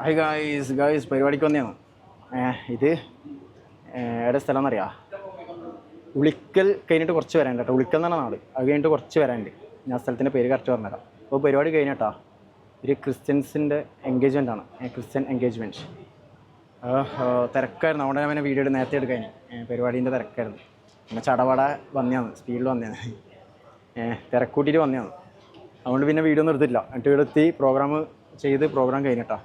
Hi guys guys പരിപാടിക്ക് വന്നെയാണ് ഇത് എവിടെ സ്ഥലം എന്നറിയാം ഉളിക്കൽ കഴിഞ്ഞിട്ട് കുറച്ച് വരാനുണ്ട് കേട്ടോ. ഉളിക്കൽ എന്നാണ് നാട്. അത് കഴിഞ്ഞിട്ട് കുറച്ച് വരാനുണ്ട്. ഞാൻ സ്ഥലത്തിന്റെ പേര് കറക്റ്റ് പറഞ്ഞുതരാം. അപ്പോൾ പരിപാടി കഴിഞ്ഞിട്ടാ ഒരു ക്രിസ്ത്യൻസിന്റെ എൻഗേജ്മെന്റ് ആണ്. ക്രിസ്ത്യൻ എൻഗേജ്മെന്റ് തിരക്കായിരുന്നു. അതുകൊണ്ട് ഞാൻ വീഡിയോ നേരത്തെ എടുക്കാൻ. പരിപാടീന്റെ തിരക്കായിരുന്നു. പിന്നെ ചടവട വന്നതാണ് സ്പീഡിൽ വന്നതാണ് തിരക്കൂട്ടിയിട്ട് വന്നതാണ് അതുകൊണ്ട് പിന്നെ വീഡിയോ ഒന്നും എടുത്തില്ല എന്നിട്ട് ഇവിടെ എത്തി പ്രോഗ്രാം ചെയ്ത് പ്രോഗ്രാം കഴിഞ്ഞിട്ടാ.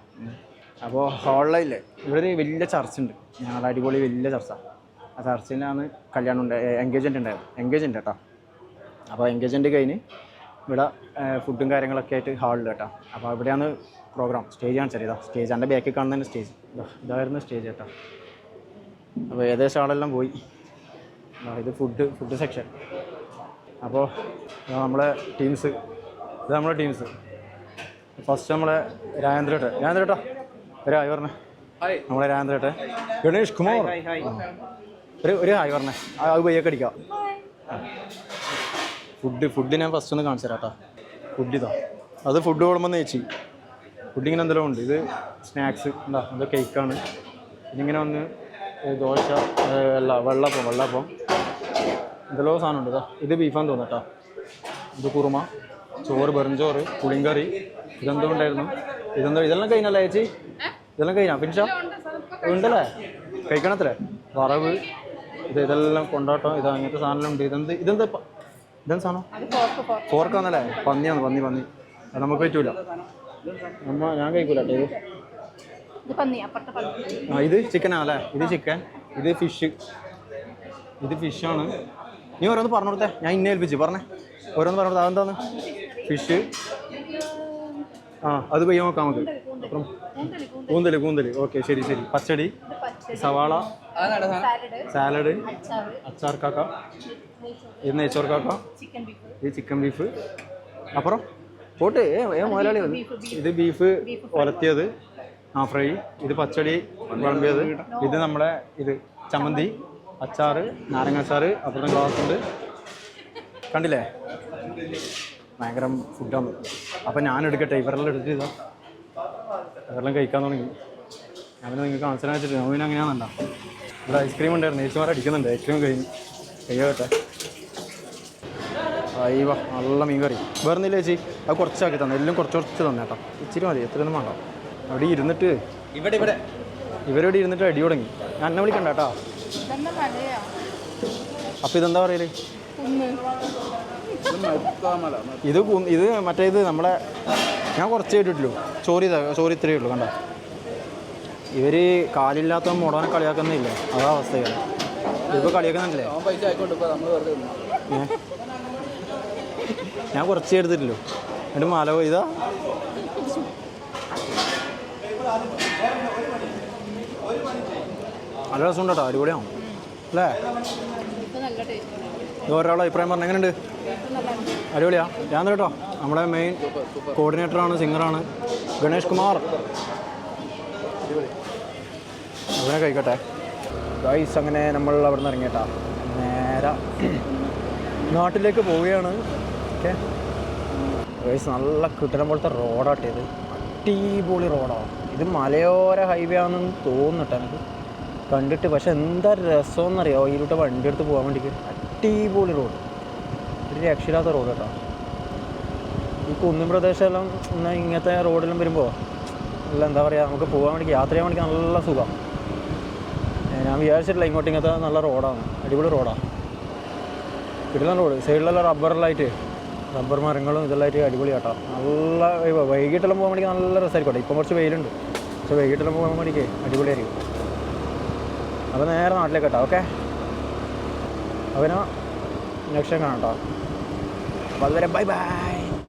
അപ്പോൾ ഹോളിലെ ഇവിടെ ഒരു വലിയ ചർച്ച ഉണ്ട് ഞങ്ങളുടെ അടിപൊളി വലിയ ചർച്ച. ആ ചർച്ചിലാണ് കല്യാണം ഉണ്ട് എൻഗേജ്മെന്റ് ഉണ്ടായത്. എൻഗേജ്മെന്റ് കേട്ടോ അപ്പോൾ എൻഗേജ്മെന്റ് കഴിഞ്ഞ് ഇവിടെ ഫുഡും കാര്യങ്ങളൊക്കെ ആയിട്ട് ഹാളിൽ കേട്ടോ. അപ്പോൾ അവിടെയാണ് പ്രോഗ്രാം സ്റ്റേജ് കാണിച്ചത് ഇതാ സ്റ്റേജ് എന്റെ ബാക്കിൽ കാണുന്നതിന്റെ സ്റ്റേജ് ഇതാ ഇതായിരുന്നു സ്റ്റേജ് കേട്ടോ. അപ്പോൾ ഏകദേശം ആളെല്ലാം പോയി. ഇത് ഫുഡ് ഫുഡ് സെക്ഷൻ അപ്പോൾ നമ്മളെ ടീംസ് ഇത് നമ്മളെ ടീംസ് ഫസ്റ്റ് നമ്മളെ രാജേന്ദ്രട്ട് രാജേന്ദ്രേട്ടാ ഒരു ഹായ് പറഞ്ഞേ. നമ്മളെ രാജേന്ദ്രട്ട് ഗണേഷ് കുമാർ. ഒരു ഒരു ഹായ് പറഞ്ഞേ. ആ, അത് പയ്യൊക്കെ അടിക്കാം. ഫുഡ് ഫുഡ് ഞാൻ ഫസ്റ്റ് ഒന്ന് കാണിച്ചു തരാം കേട്ടോ ഫുഡ് ഇതാ. അത് ഫുഡ് കൊടുമ്പോൾ ചേച്ചി. ഫുഡ് ഇങ്ങനെ എന്തെല്ലാം ഉണ്ട്. ഇത് സ്നാക്സ് എന്താ അത് കേക്കാണ്. ഇതിങ്ങനെ ഒന്ന് ദോശ അല്ല വെള്ളപ്പം വെള്ളപ്പം. എന്തെല്ലോ സാധനം ഉണ്ട് ഇതാ. ഇത് ബീഫാന്ന് തോന്നട്ടാ ഇത് കുറുമ ചോറ് വെറുംചോറ് പുളിങ്കറി ഇതെന്തോ ഉണ്ടായിരുന്നു? ഇതെന്തോ ഇതെല്ലാം കഴിഞ്ഞല്ലേ ചേച്ചി? ഇതെല്ലാം കഴിഞ്ഞാ? ഫിനിഷാ? ഉണ്ടല്ലേ? കഴിക്കണത്രേ? വറവ് ഇത് ഇതെല്ലാം കൊണ്ടാട്ടം ഇത് അങ്ങനത്തെ സാധനം ഉണ്ട്. ഇതെന്ത് ഇതെന്താ ഇതെന്ത് സാധനം? ഫോർക്കാന്നല്ലേ പന്നിയാണ് പന്നി പന്നി. അത് നമുക്ക് പറ്റൂല. അമ്മ ഞാൻ കഴിക്കൂല കേട്ടോ ഇത്. ആ ഇത് ചിക്കനാ അല്ലേ ഇത് ചിക്കൻ ഇത് ഫിഷ് ഇത് ഫിഷാണ് നീ ഓരോന്ന് പറഞ്ഞു കൊടുത്തേ. ഞാൻ ഇന്നെ ഏൽപ്പിച്ച് പറഞ്ഞേ. ഓരോന്ന് പറഞ്ഞു കൊടുത്തേ. അതെന്താണ്? ഫിഷ് ആ അത് പെയ്യാൻ നോക്കാം നമുക്ക്. അപ്പം കൂന്തൽ കൂന്തൽ ഓക്കെ ശരി ശരി. പച്ചടി പച്ചടി സവാള സാലഡ് അച്ചാർ കാക്ക ഇത് നെയ്ച്ചോർ കാക്ക ചിക്കൻ ബീഫ്. ഇത് ചിക്കൻ ബീഫ്. അപ്പുറം. പോട്ട് ഏ ഏ മുതലാളി വന്നു. ഇത് ബീഫ് ഒലത്തിയത് ആ ഫ്രൈ. ഇത് പച്ചടി വിളമ്പിയത്. ഇത് നമ്മുടെ ഇത് ചമ്മന്തി അച്ചാർ നാരങ്ങ അച്ചാറ് അപ്പുറത്തെ ഗ്ലാസ് ഉണ്ട് കണ്ടില്ലേ? ഭയങ്കര ഫുഡാണ് അപ്പം ഞാൻ എടുക്കട്ടെ ഇവരെല്ലാം എടുത്തിട്ട് ഇതാ. ഇവരെല്ലാം കഴിക്കാൻ തുടങ്ങി. ഞാൻ നിങ്ങൾക്ക് ആൻസർ ആയിട്ട് ഞാൻ പിന്നെ അങ്ങനെയാണല്ലോ. ഇവിടെ ഐസ്ക്രീം ഉണ്ടായിരുന്നു. ഏച്ചുമാർ അടിക്കുന്നുണ്ട്. ഐസ്ക്രീം കഴിഞ്ഞു കഴിയട്ടെ അയ്യവ നല്ല മീൻ കറി. വേറെ ഒന്നുമില്ല ചേച്ചി. അത് കുറച്ചാക്കി തന്നെ. എല്ലാം കുറച്ച് കുറച്ച് തന്നെ കേട്ടോ. ഇച്ചിരി മതി. എത്രയൊന്നും വേണ്ട. അവിടെ ഇരുന്നിട്ട് ഇവിടെ ഇവിടെ. ഇവരോട് ഇരുന്നിട്ട് അടി തുടങ്ങി. ഞാൻ എന്നെ വിളിക്കണ്ട കേട്ടോ. അപ്പം അപ്പോൾ ഇതെന്താ പറയൽ? ഇത് ഇത് മറ്റേ ഇത് നമ്മളെ ഞാൻ കുറച്ച് കേട്ടിട്ടുള്ളൂ ചോറി ചോറി ഇത്രയേ ഉള്ളൂ കണ്ട? ഇവർ കാലില്ലാത്ത മുടവനെ കളിയാക്കുന്നില്ല? അതാ അവസ്ഥയാണ് ഇതിപ്പോൾ കളിയാക്കുന്നില്ലേ? ഞാൻ കുറച്ച് എടുത്തിട്ടുള്ളൂ. എന്നിട്ട് മല പോയിതാ നല്ല രസമുണ്ട് കേട്ടോ അടിപൊളിയാവും. അല്ലേ? ഒരാളുടെ അഭിപ്രായം പറഞ്ഞു. എങ്ങനെയുണ്ട്? അടിപൊളിയാ. ഞാൻ കേട്ടോ നമ്മുടെ മെയിൻ കോർഡിനേറ്ററാണ് സിംഗറാണ് ഗണേഷ് കുമാർ. അങ്ങനെ കഴിക്കട്ടെ. ഗൈസ് അങ്ങനെ നമ്മൾ അവിടെ നിന്ന് നേരെ നാട്ടിലേക്ക് പോവുകയാണ്. ഓക്കെ ഗൈസ് നല്ല കിട്ടണം പോലത്തെ റോഡാട്ടെ ഇത്. അടിപൊളി റോഡാണ് ഇത് മലയോര ഹൈവേ ആണെന്ന് തോന്നുന്നുട്ടോ എനിക്ക്. കണ്ടിട്ട്. പക്ഷെ എന്താ രസമെന്നറിയോ ഇതിലൂടെ വണ്ടി എടുത്ത് പോകാൻ വേണ്ടിയിട്ട് അടിപൊളി റോഡ്. ഒരു രക്ഷയില്ലാത്ത റോഡ് കേട്ടോ. ഈ കുന്നും പ്രദേശമെല്ലാം എന്നാൽ ഇങ്ങനത്തെ റോഡിലും വരുമ്പോൾ നല്ല എന്താ പറയുക നമുക്ക് പോകാൻ വേണ്ടി യാത്ര ചെയ്യാൻ വേണ്ടി നല്ല സുഖം. ഞാൻ വിചാരിച്ചിട്ടില്ല ഇങ്ങോട്ട് ഇങ്ങനത്തെ നല്ല റോഡാണ്. അടിപൊളി റോഡാണ് കിടിലൻ റോഡ്. സൈഡിലെല്ലാം റബ്ബറിലായിട്ട് റബ്ബർ മരങ്ങളും ഇതെല്ലാമായിട്ട് അടിപൊളി കേട്ടോ നല്ല വൈകിട്ടെല്ലാം പോകാൻ വേണ്ടി നല്ല രസമായിരിക്കും കേട്ടോ. ഇപ്പം കുറച്ച് വെയിലുണ്ട്. പക്ഷേ വൈകിട്ടെല്ലാം പോകാൻ വേണ്ടിക്ക് അടിപൊളിയായിരിക്കും. അപ്പോൾ നേരെ നാട്ടിലേക്ക് കേട്ടോ. ഓക്കെ? അവനോ നെക്സ്റ്റ് കാണാം കേട്ടോ അപ്പോൾ അതുവരെ ബൈ ബൈ